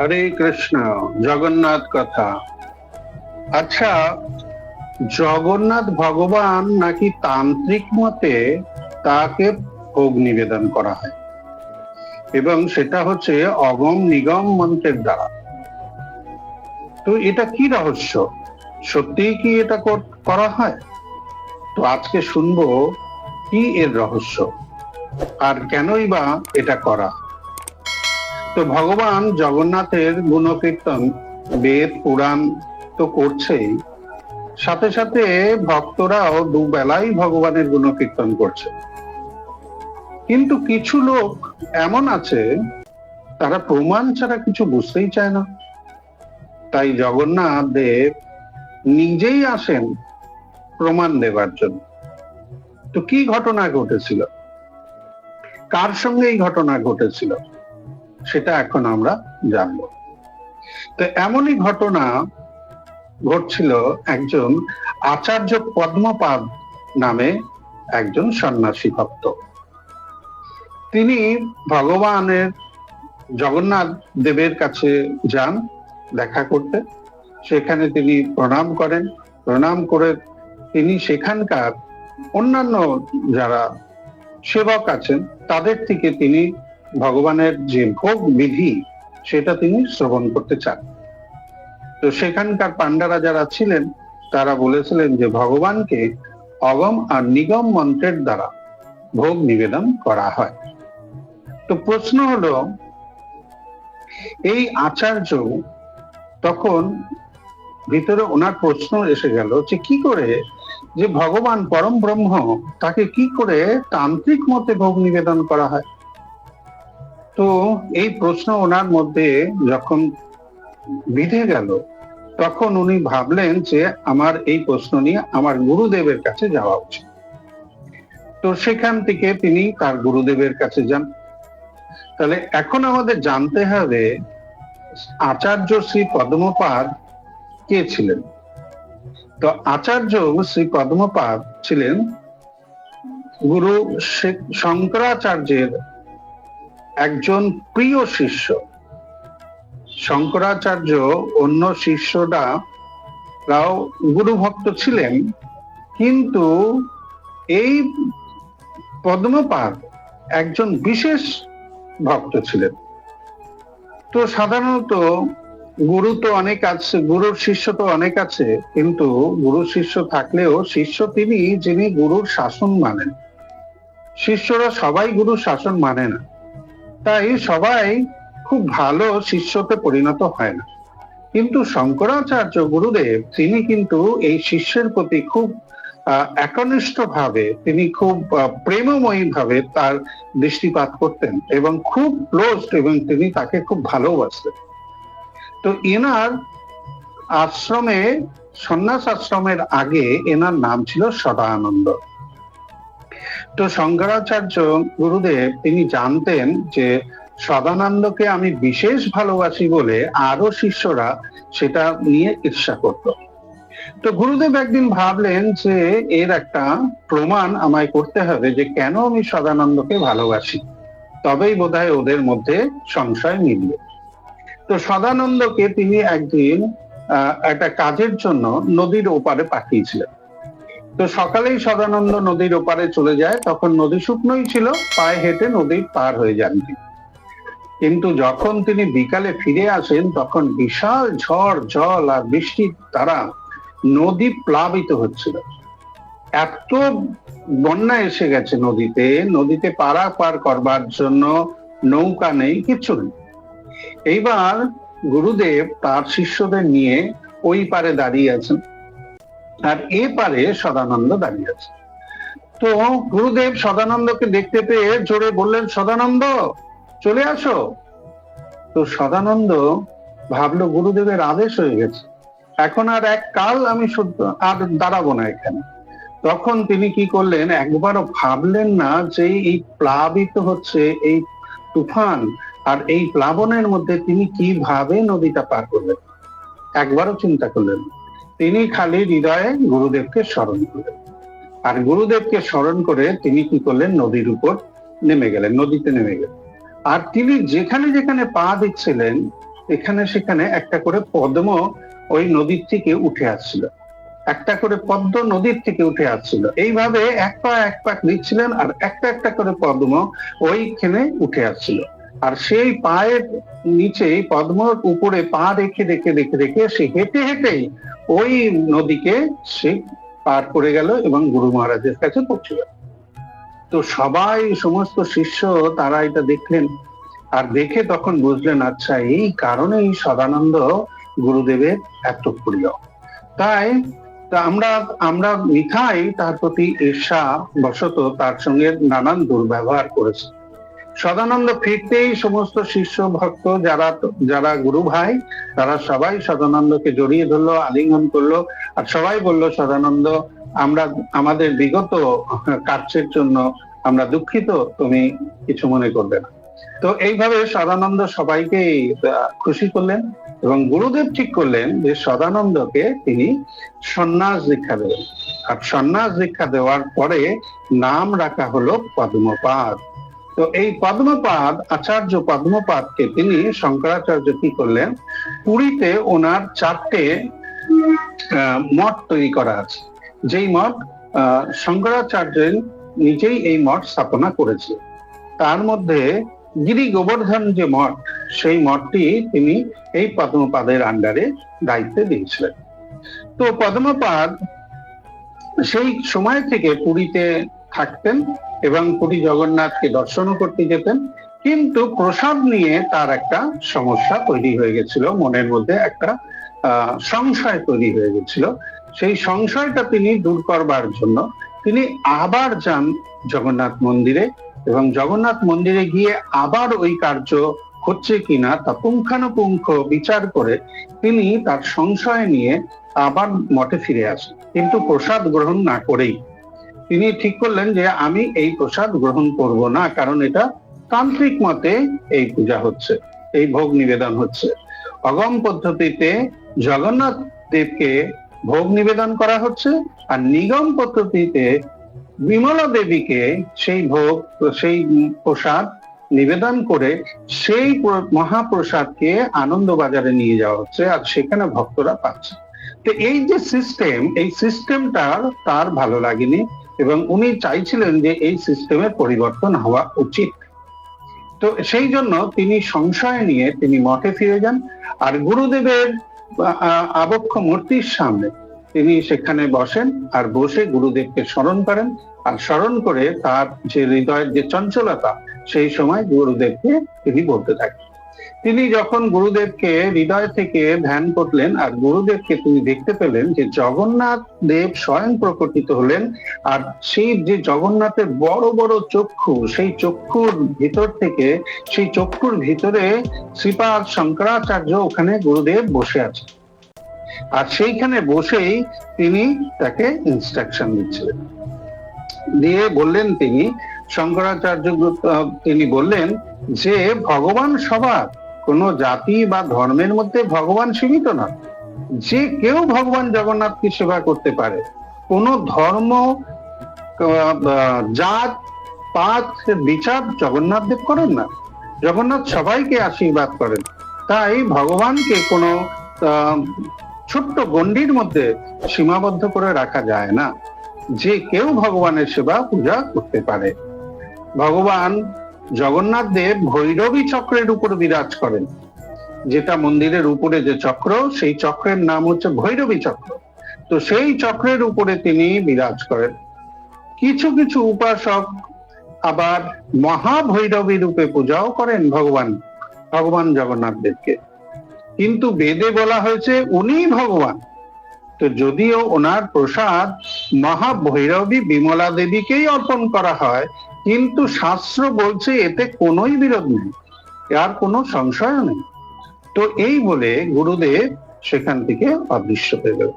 হরে কৃষ্ণ, জগন্নাথ কথা। আচ্ছা জগন্নাথ ভগবান নাকি তান্ত্রিক মতে তাকে ভোগ নিবেদন করা হয়? এবং সেটা হচ্ছে অগম নিগম মন্ত্রের দ্বারা। তো এটা কি রহস্য? সত্যিই কি এটা কর- হয়? তো আজকে শুনব কি এর রহস্য, আর কেনই বা এটা করা তো ভগবান জগন্নাথের গুণকীর্তন বেদ, পুরাণ তো করছেই। সাথে সাথে ভক্তরাও দুবেলাই ভগবানের গুণকীর্তন করছে। কিন্তু কিছু লোক এমন আছে, তারা প্রমাণ ছাড়া কিছু বুঝতেই চায় না। তাই জগন্নাথ দেব নিজেই আসেন প্রমাণ দেবার জন্য। তো কি ঘটনা ঘটেছিল? কার সঙ্গে এই ঘটনা ঘটেছিল? সেটা এখন আমরা জানব। তো এমনই ঘটনা ঘটছিল একজন আচার্য পদ্মপাদ নামে একজন সন্ন্যাসী ভক্ত। তিনি ভগবানের জগন্নাথ দেবের কাছে যান দেখা করতে। সেখানে তিনি প্রণাম করেন। প্রণাম করে তিনি সেখানকার অন্যান্য যারা সেবক আছেন, তাদের থেকে তিনি ভগবানের যে ভোগ বিধি, সেটা তিনি শ্রবণ করতে চান। তো সেখানকার পান্ডারা যারা ছিলেন, তারা বলেছিলেন যে ভগবানকে অগম আর নিগম মন্ত্রের দ্বারা ভোগ নিবেদন করা হয়। তো প্রশ্ন হলো, এই আচার্য তখন ভিতরে ওনার প্রশ্ন এসে গেল যে কি করে, যে ভগবান পরম ব্রহ্ম তাকে কি করে তান্ত্রিক মতে ভোগ নিবেদন করা হয়? তো এই প্রশ্ন ওনার মধ্যে যখন বিধে গেল, তখন উনি ভাবলেন যে আমার এই প্রশ্ন নিয়ে আমার গুরুদেবের কাছে যাওয়া উচিত। তো সেখান থেকে তিনি তার গুরুদেবের কাছে যান। তাহলে এখন আমাদের জানতে হবে, আচার্য শ্রী পদ্মপাদ কে ছিলেন? তো আচার্য শ্রী পদ্মপাদ ছিলেন গুরু শঙ্করাচার্যের একজন প্রিয় শিষ্য। শঙ্করাচার্য অন্য শিষ্যরা রাও গুরু ভক্ত ছিলেন, কিন্তু এই পদ্মপাদ একজন বিশেষ ভক্ত ছিলেন। তো সাধারণত গুরু তো অনেক আছে, গুরুর শিষ্য তো অনেক আছে, কিন্তু গুরু শিষ্য থাকলেও শিষ্য তিনি যিনি গুরুর শাসন মানেন। শিষ্যরা সবাই গুরুর শাসন মানে না। তাই সবাই খুব ভালো শিষ্যতে পরিণত হয় না। কিন্তু শঙ্করাচার্য গুরুদেব, তিনি কিন্তু এই শিষ্যের প্রতি খুব একনিষ্ঠ ভাবে তিনি খুব প্রেমময়ী ভাবে তার দৃষ্টিপাত করতেন এবং খুব ক্লোজ এবং তিনি তাকে খুব ভালোবাসতেন। তো এনার আশ্রমে সন্ন্যাস আশ্রমের আগে এনার নাম ছিল সদানন্দ। তো শঙ্করাচার্য গুরুদেব, তিনি জানতেন যে সদানন্দকে আমি বিশেষ ভালোবাসি বলে আরও শিষ্যরা সেটা নিয়ে ঈর্ষা করত। তো গুরুদেব একদিন ভাবলেন যে এর একটা প্রমাণ আমায় করতে হবে যে কেন আমি সদানন্দকে ভালোবাসি। তবেই বোধহয় ওদের মধ্যে সংশয় মিলবে তো সদানন্দকে তিনি একদিন একটা কাজের জন্য নদীর ওপারে পাঠিয়েছিলেন। তো সকালেই সদানন্দ নদীর ওপারে চলে যায়। তখন নদী শুকনোই ছিল, পায়ে হেঁটে নদীর পার হয়ে যান। কিন্তু যখন তিনি বিকালে ফিরে আসেন, তখন বিশাল ঝড়, জল আর বৃষ্টির দ্বারা নদী প্লাবিত হচ্ছিল। এত বন্যা এসে গেছে নদীতে। নদীতে পারা পার করবার জন্য নৌকা নেই কিছু নেই। এইবার গুরুদেব তার শিষ্যদের নিয়ে ওই পারে দাঁড়িয়ে আছেন। আর এ পারে সদানন্দ দাঁড়িয়ে আছে। তো গুরুদেব সদানন্দকে দেখতে পেয়ে জোরে বললেন, সদানন্দ, চলে আসো। তো সদানন্দ ভাবলো গুরুদেবের আদেশ হয়ে গেছে। এখন আর এক কাল আমি আর দাঁড়াবো না এখানে। তখন তিনি কি করলেন, একবারও ভাবলেন না যে এই প্লাবিত হচ্ছে এই তুফান, আর এই প্লাবনের মধ্যে তিনি কীভাবে নদীটা পার করলেন। একবারও চিন্তা করলেন না। তিনি খালি হৃদয়ে গুরুদেবকে স্মরণ করলেন আর গুরুদেবকে স্মরণ করে তিনি কি করলেন? নদীর উপর নেমে গেলেন, নদীতে নেমে গেলেন। আর তিনি যেখানে যেখানে পা দিচ্ছিলেন, এখানে সেখানে একটা করে পদ্ম ওই নদীর থেকে উঠে আসছিল। একটা করে পদ্ম নদীর থেকে উঠে আসছিল। এইভাবে এক পা এক পা দিচ্ছিলেন আর একটা একটা করে পদ্ম ওইখানে উঠে আসছিল। আর সেই পায়ের নিচে পদ্মর উপরে পা রেখে রেখে রেখে রেখে সে হেঁটে হেঁটেই ওই নদীকে সে পার করে গেল এবং গুরু মহারাজের কাছে পৌঁছে গেল। তো সবাই, সমস্ত শিষ্য তারা এটা দেখলেন আর দেখে তখন বুঝলেন আচ্ছা এই কারণেই সদানন্দ গুরুদেবের এত প্রিয়। তাই আমরা আমরা মিঠাই তার প্রতি ঈর্ষা বশত তার সঙ্গে নানান দুর্ব্যবহার করেছি। সদানন্দ ফিরতেই সমস্ত শিষ্য ভক্ত যারা যারা গুরু ভাই, তারা সবাই সদানন্দকে জড়িয়ে ধরলো, আলিঙ্গন করল। আর সবাই বলল, সদানন্দ, আমরা, আমাদের বিগত কার্যের জন্য আমরা দুঃখিত, তুমি কিছু মনে করবে না। তো এইভাবে সদানন্দ সবাইকে খুশি করলেন এবং গুরুদেব ঠিক করলেন যে সদানন্দকে তিনি সন্ন্যাস দীক্ষা দেবেন। আর সন্ন্যাস দীক্ষা দেওয়ার পরে নাম রাখা হলো পদ্মপাদ। তো এই পদ্মপাদ, আচার্য পদ্মপাদকে তিনি শঙ্করাচার্য কি করলেন? পুরীতে ওনার চারটে মঠ তৈরি করা আছে। যেই মঠ শঙ্করাচার্য নিজেই এই মঠ স্থাপনা করেছে। তার মধ্যে গিরি গোবর্ধন যে মঠ, সেই মঠটি তিনি এই পদ্মপাদের আন্ডারে দায়িত্বে দিয়েছিলেন। তো পদ্মপাদ সেই সময় থেকে পুরীতে থাকতেন এবং পুরী জগন্নাথকে দর্শনও করতে যেতেন। কিন্তু প্রসাদ নিয়ে তার একটা সমস্যা তৈরি হয়ে গেছিল, মনের মধ্যে একটা সংশয় তৈরি হয়ে গেছিল। সেই সংশয়টা তিনি দূর করবার জন্য তিনি আবার যান জগন্নাথ মন্দিরে এবং জগন্নাথ মন্দিরে গিয়ে আবার ওই কার্য হচ্ছে কিনা তা পুঙ্খানুপুঙ্খ বিচার করে তিনি তার সংশয় নিয়ে আবার মঠে ফিরে আসেন। কিন্তু প্রসাদ গ্রহণ না করেই তিনি ঠিক করলেন যে আমি এই প্রসাদ গ্রহণ করব না, কারণ এটা তান্ত্রিক মতে এই পূজা হচ্ছে, এই ভোগ নিবেদন হচ্ছে। অগম পদ্ধতিতে জগন্নাথ দেবকে ভোগ নিবেদন করা হচ্ছে আর নিগম পদ্ধতিতে বিমলা দেবীকে সেই ভোগ, সেই প্রসাদ নিবেদন করে সেই মহাপ্রসাদকে আনন্দ বাজারে নিয়ে যাওয়া হচ্ছে আর সেখানে ভক্তরা পাচ্ছে। তো এই যে সিস্টেম এই সিস্টেমটা তার ভালো লাগেনি। এবং উনি চাইছিলেন যে এই সিস্টেমের পরিবর্তন হওয়া উচিত। তো সেই জন্য তিনি সংশয় নিয়ে তিনি মঠে ফিরে যান আর গুরুদেবের আবক্ষ মূর্তির সামনে তিনি সেখানে বসেন আর বসে গুরুদেবকে স্মরণ করেন আর স্মরণ করে তার যে হৃদয়ের যে চঞ্চলতা, সেই সময় গুরুদেবকে তিনি বলতে থাকেন। তিনি যখন গুরুদেবকে হৃদয় থেকে ধ্যান করলেন, আর গুরুদেবকে তিনি দেখতে পেলেন যে জগন্নাথ দেব স্বয়ং প্রকটিত হলেন, আর সেই যে জগন্নাথের বড় বড় চক্ষু, সেই চক্ষুর ভিতর থেকে, সেই চক্ষুর ভিতরে শ্রীপাদ শঙ্করাচার্য ওখানে গুরুদেব বসে আছে আর সেইখানে বসেই তিনি তাকে ইনস্ট্রাকশন দিচ্ছিলেন। দিয়ে বললেন তিনি শঙ্করাচার্য তিনি বললেন যে ভগবান সবার কোন জাতি বা ধর্মের মধ্যে ভগবান সীমিত না। যে কেউ ভগবান জগন্নাথকে সেবা করতে পারে, কোন ধর্ম জাত, পাত, বিচার জগন্নাথ দেব করেন না। জগন্নাথ সবাইকে আশীর্বাদ করেন। তাই ভগবানকে কোনো ছোট্ট গণ্ডির মধ্যে সীমাবদ্ধ করে রাখা যায় না। যে কেউ ভগবানের সেবা পূজা করতে পারে। ভগবান জগন্নাথ দেব ভৈরবী চক্রের উপর বিরাজ করেন। যেটা মন্দিরের উপরে যে চক্র, সেই চক্রের নাম হচ্ছে ভৈরবী চক্র। তো সেই চক্রের উপরে তিনি বিরাজ করেন। কিছু কিছু উপাসক আবার মহাভৈরবী রূপে পূজাও করেন ভগবান ভগবান জগন্নাথ দেবকে। কিন্তু বেদে বলা হয়েছে উনি ভগবান। তো যদিও ওনার প্রসাদ মহাভৈরবী বিমলা দেবীকেই অর্পণ করা হয় কিন্তু শাস্ত্র বলছে এতে কোনোই বিরোধ নেই আর কোনো সংশয় নেই। তো এই বলে গুরুদেব সেখান থেকে অদৃশ্য হয়ে গেল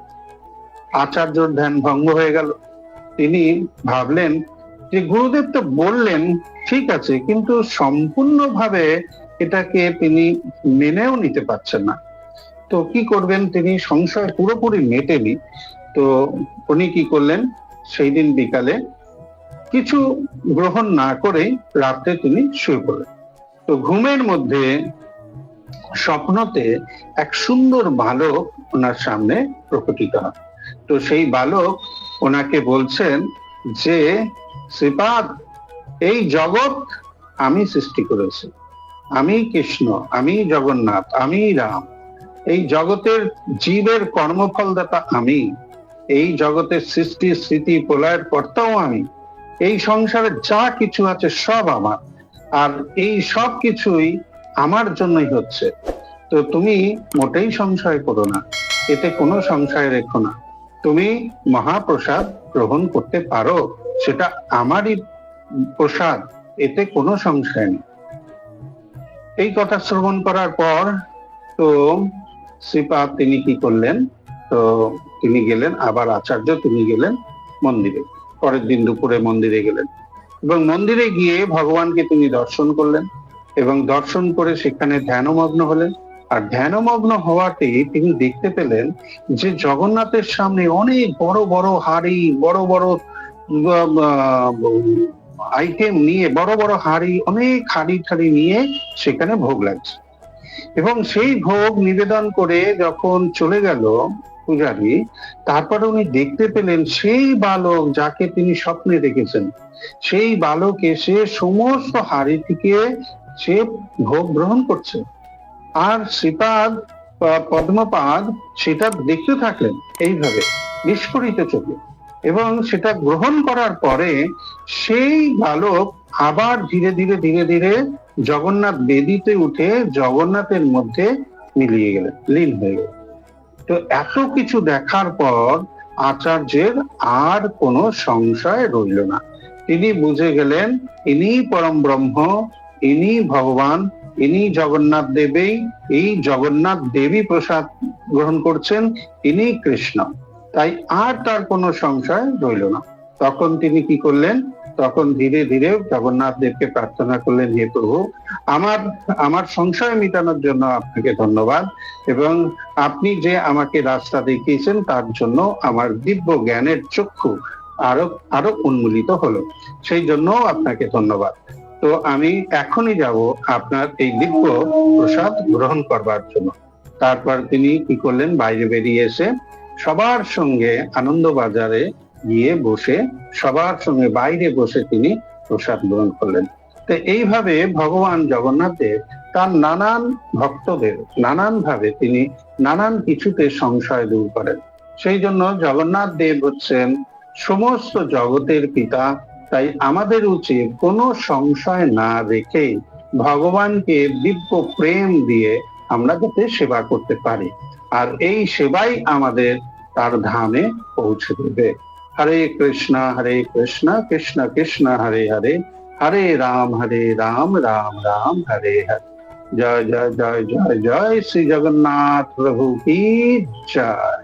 আচার্যর ধ্যান ভঙ্গ হয়ে গেল। তিনি ভাবলেন যে গুরুদেব তো বললেন, ঠিক আছে, কিন্তু সম্পূর্ণভাবে এটাকে তিনি মেনেও নিতে পারছেন না। তো কি করবেন তিনি? সংশয় পুরোপুরি মেটেনি। তো উনি কি করলেন? সেই দিন বিকালে কিছু গ্রহণ না করে রাত্রে তিনি শুয়ে পড়লেন। তো ঘুমের মধ্যে স্বপ্নতে এক সুন্দর বালক ওনার সামনে প্রকটিত হয়। তো সেই বালক ওনাকে বলছেন যে, শ্রীপাদ, এই জগৎ আমি সৃষ্টি করেছি। আমি কৃষ্ণ, আমি জগন্নাথ, আমি রাম। এই জগতের জীবের কর্মফলদাতা আমি। এই জগতের সৃষ্টি স্মৃতি প্রলয়ের কর্তাও আমি। এই সংসারে যা কিছু আছে সব আমার। আর এই সব কিছুই আমার জন্যই হচ্ছে। তো তুমি মোটেই সংশয় করো না। এতে কোনো সংশয় রেখো না। তুমি মহাপ্রসাদ গ্রহণ করতে পারো। সেটা আমারই প্রসাদ। এতে কোনো সংশয় নেই। এই কথা শ্রবণ করার পর তো শ্রীপাদ তিনি কি করলেন? তো তিনি গেলেন, আবার আচার্য তিনি গেলেন মন্দিরে। পরের দিন দুপুরে মন্দিরে গেলেন। এবং মন্দিরে গিয়ে ভগবানকে তিনি দর্শন করলেন এবং দর্শন করে সেখানে ধ্যানমগ্ন হলেন। আর ধ্যানমগ্ন হওয়াতে তিনি দেখতে পেলেন যে জগন্নাথের সামনে অনেক বড় বড় হাড়ি, বড় বড় আইটেম নিয়ে, বড় বড় হাড়ি, অনেক হাড়ি ঠাড়ি নিয়ে সেখানে ভোগ লাগছে। এবং সেই ভোগ নিবেদন করে যখন চলে গেল পূজারী, তারপরে উনি দেখতে পেলেন সেই বালক যাকে তিনি স্বপ্নে দেখেছেন। সেই বালক এসে সমস্ত হাড়ি থেকে সে ভোগ গ্রহণ করছে। আর শ্রীপাদ পদ্মপাদ সেটা দেখতে থাকলেন। এইভাবে বিস্ফোরিত চোখে। এবং সেটা গ্রহণ করার পরে সেই বালক আবার ধীরে ধীরে ধীরে ধীরে জগন্নাথ বেদিতে উঠে জগন্নাথের মধ্যে মিলিয়ে গেলেন, লীন হয়ে গেলেন। তো এত কিছু দেখার পর আচার্যের আর কোনো সংশয় রইল না। তিনি বুঝে গেলেন ইনি পরম ব্রহ্ম ইনি ভগবান ইনি জগন্নাথ দেবী এই জগন্নাথ দেবী প্রসাদ গ্রহণ করছেন ইনি কৃষ্ণ। তাই আর তার কোনো সংশয় রইল না। তখন তিনি কি করলেন? তখন ধীরে ধীরে জগন্নাথ দেবকে প্রার্থনা করলেন, হে প্রভু, আমার আমার সংশয় মেটানোর জন্য আপনাকে ধন্যবাদ এবং আপনি যে আমাকে রাস্তা দেখিয়েছেন, তার জন্য আমার দিব্য জ্ঞানের চক্ষু আরও আরও উন্মূলিত হলো। সেই জন্য আপনাকে ধন্যবাদ। তো আমি এখনই যাব আপনার এই দিব্য প্রসাদ গ্রহণ করবার জন্য। তারপর তিনি কি করলেন? বাইরে বেরিয়ে এসে সবার সঙ্গে আনন্দ বাজারে গিয়ে বসে, সবার সঙ্গে বাইরে বসে তিনি প্রসাদ গ্রহণ করলেন। তো এইভাবে ভগবান জগন্নাথ দেব তার নানান ভক্তদের নানান ভাবে তিনি নানান কিছুতে সংশয় দূর করেন। সেই জন্য জগন্নাথ দেব হচ্ছেন সমস্ত জগতের পিতা, তাই আমাদের উচিত কোনো সংশয় না রেখে ভগবানকে দিব্য প্রেম দিয়ে আমরা যাতে সেবা করতে পারি। আর এই সেবাই আমাদের তার ধামে পৌঁছে দেবে হরে কৃষ্ণ হরে কৃষ্ণ কৃষ্ণ কৃষ্ণ হরে হরে হরে রাম হরে রাম রাম রাম হরে হরে জয় জয় জয় জয় জয় শ্রী জগন্নাথ প্রভু কি জয়